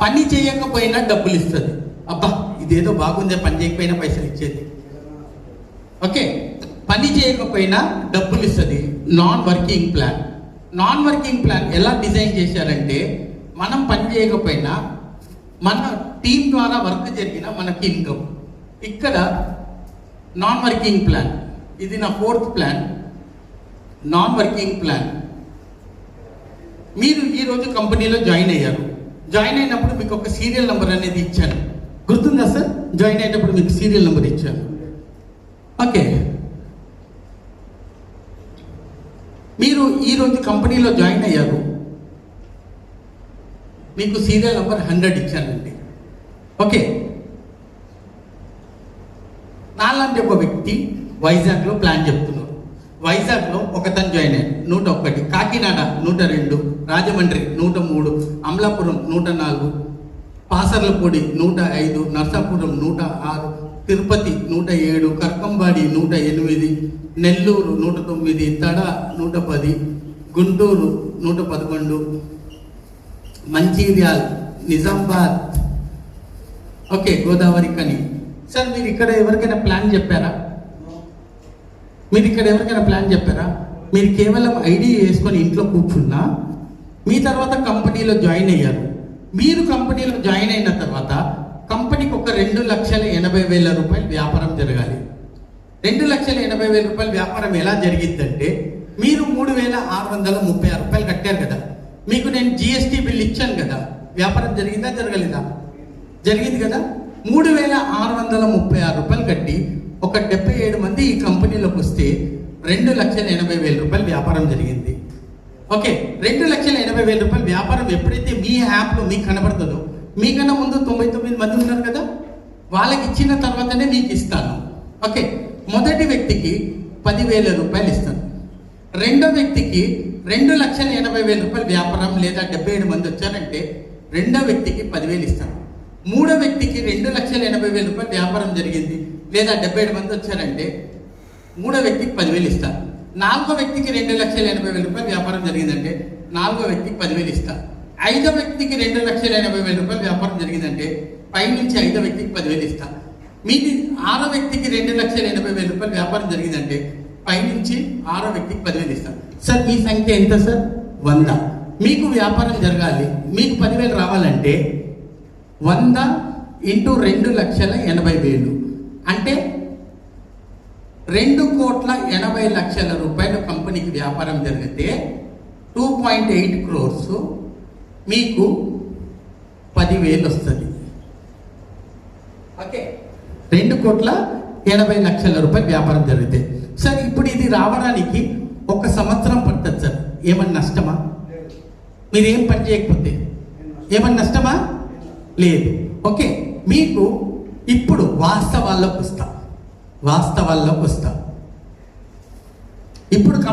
పని చేయకపోయినా డబ్బులు ఇస్తుంది అబ్బా ఇదేదో బాగుందే పని చేయకపోయినా పైసలు ఇచ్చేది. ఓకే పని చేయకపోయినా డబ్బులు ఇస్తుంది non working plan. Non working plan ఎలా డిజైన్ చేశారంటే మనం పని చేయకపోయినా మన టీం ద్వారా వర్క్ జరిగిన మనకి ఇన్కమ్. ఇక్కడ నాన్ వర్కింగ్ ప్లాన్. ఇది నా fourth plan. Non working plan. మీరు ఈరోజు కంపెనీలో జాయిన్ అయ్యారు. జాయిన్ అయినప్పుడు మీకు ఒక సీరియల్ నెంబర్ అనేది ఇచ్చాను. గుర్తుందా సార్ జాయిన్ అయినప్పుడు మీకు సీరియల్ నెంబర్ ఇచ్చాను. ఓకే మీరు ఈరోజు కంపెనీలో జాయిన్ అయ్యారు. మీకు సీరియల్ నెంబర్ హండ్రెడ్ ఇచ్చానండి. ఓకే నాలాంటి ఒక వ్యక్తి వైజాగ్లో ప్లాన్ చెప్తున్నారు వైజాగ్లో ఒకతను జాయిన్ అయ్యాడు. నూట ఒకటి. కాకినాడ నూట రెండు. రాజమండ్రి నూట మూడు. అమలాపురం నూట నాలుగు పాసర్లపూడి నూట ఐదు నర్సాపురం నూట ఆరు తిరుపతి నూట ఏడు కర్కంబాడి నూట ఎనిమిది నెల్లూరు నూట తొమ్మిది తడ నూట పది గుంటూరు నూట పదకొండు మంచిర్యాల్ నిజామాబాద్. ఓకే గోదావరి కని. సార్ మీరు ఇక్కడ ఎవరికైనా ప్లాన్ చెప్పారా? మీరు ఇక్కడ ఎవరికైనా ప్లాన్ చెప్పారా? మీరు కేవలం ఐడి వేసుకొని ఇంట్లో కూర్చున్నా? మీ తర్వాత కంపెనీలో జాయిన్ అయ్యారు. మీరు కంపెనీలో జాయిన్ అయిన తర్వాత కంపెనీకి ఒక రెండు లక్షల ఎనభై వేల రూపాయలు వ్యాపారం జరగాలి. రెండు లక్షల ఎనభై వేల రూపాయల వ్యాపారం ఎలా జరిగిద్దంటే మీరు మూడు వేల ఆరు వందల ముప్పై ఆరు రూపాయలు కట్టారు కదా. మీకు నేను జిఎస్టీ బిల్ ఇచ్చాను కదా. వ్యాపారం జరిగిందా జరగలేదా? జరిగింది కదా. మూడు వేల ఆరు వందల ముప్పై ఆరు రూపాయలు కట్టి ఒక డెబ్బై ఏడు మంది ఈ కంపెనీలోకి వస్తే రెండు లక్షల ఎనభై వేల రూపాయలు వ్యాపారం జరిగింది. ఓకే రెండు లక్షల ఎనభై వేల రూపాయల వ్యాపారం ఎప్పుడైతే మీ యాప్లో మీకు కనబడుతుందో మీకన్నా ముందు తొంభై తొమ్మిది మంది ఉన్నారు కదా? వాళ్ళకి ఇచ్చిన తర్వాతనే మీకు ఇస్తాను. ఓకే మొదటి వ్యక్తికి పదివేల రూపాయలు ఇస్తాను. రెండో వ్యక్తికి రెండు లక్షల ఎనభై వేల రూపాయల వ్యాపారం లేదా డెబ్బై ఏడు మంది వచ్చారంటే రెండో వ్యక్తికి పదివేలు ఇస్తాను. మూడో వ్యక్తికి రెండు లక్షల ఎనభై వేల రూపాయల వ్యాపారం జరిగింది లేదా డెబ్బై ఏడు మంది వచ్చారంటే మూడో వ్యక్తికి పదివేలు ఇస్తాను. నాలుగో వ్యక్తికి రెండు లక్షల ఎనభై వేల రూపాయలు వ్యాపారం జరిగిందంటే నాలుగో వ్యక్తికి పదివేలు ఇస్తాను ఐదో వ్యక్తికి రెండు లక్షల ఎనభై వేల రూపాయలు వ్యాపారం జరిగిందంటే పైనుంచి ఐదో వ్యక్తికి పదివేలు ఇస్తాను మీది ఆరో వ్యక్తికి రెండు లక్షల ఎనభై వేల రూపాయలు వ్యాపారం జరిగిందంటే పైనుంచి ఆరో వ్యక్తికి పదివేలు ఇస్తాను సార్ మీ సంఖ్య ఎంత సార్? వంద. మీకు వ్యాపారం జరగాలి. మీకు పదివేలు రావాలంటే వంద ఇంటూ రెండు లక్షల ఎనభై వేలు. అంటే రెండు కోట్ల ఎనభై లక్షల రూపాయల కంపెనీకి వ్యాపారం జరిగితే టూ పాయింట్ ఎయిట్ క్రోర్స్ మీకు పదివేలు వస్తుంది. ఓకే రెండు కోట్ల ఎనభై లక్షల రూపాయలు వ్యాపారం జరిగితే. సార్ ఇప్పుడు ఇది రావడానికి ఒక సంవత్సరం పడుతుంది సార్ ఏమన్నా నష్టమా? మీరు ఏం పని చేయకపోతే? ఏమన్నా నష్టమా? లేదు. ఓకే మీకు ఇప్పుడు వాస్తవాల్లోకి వస్తాం. వాస్తవాల్లోకి వస్తా. ఇప్పుడు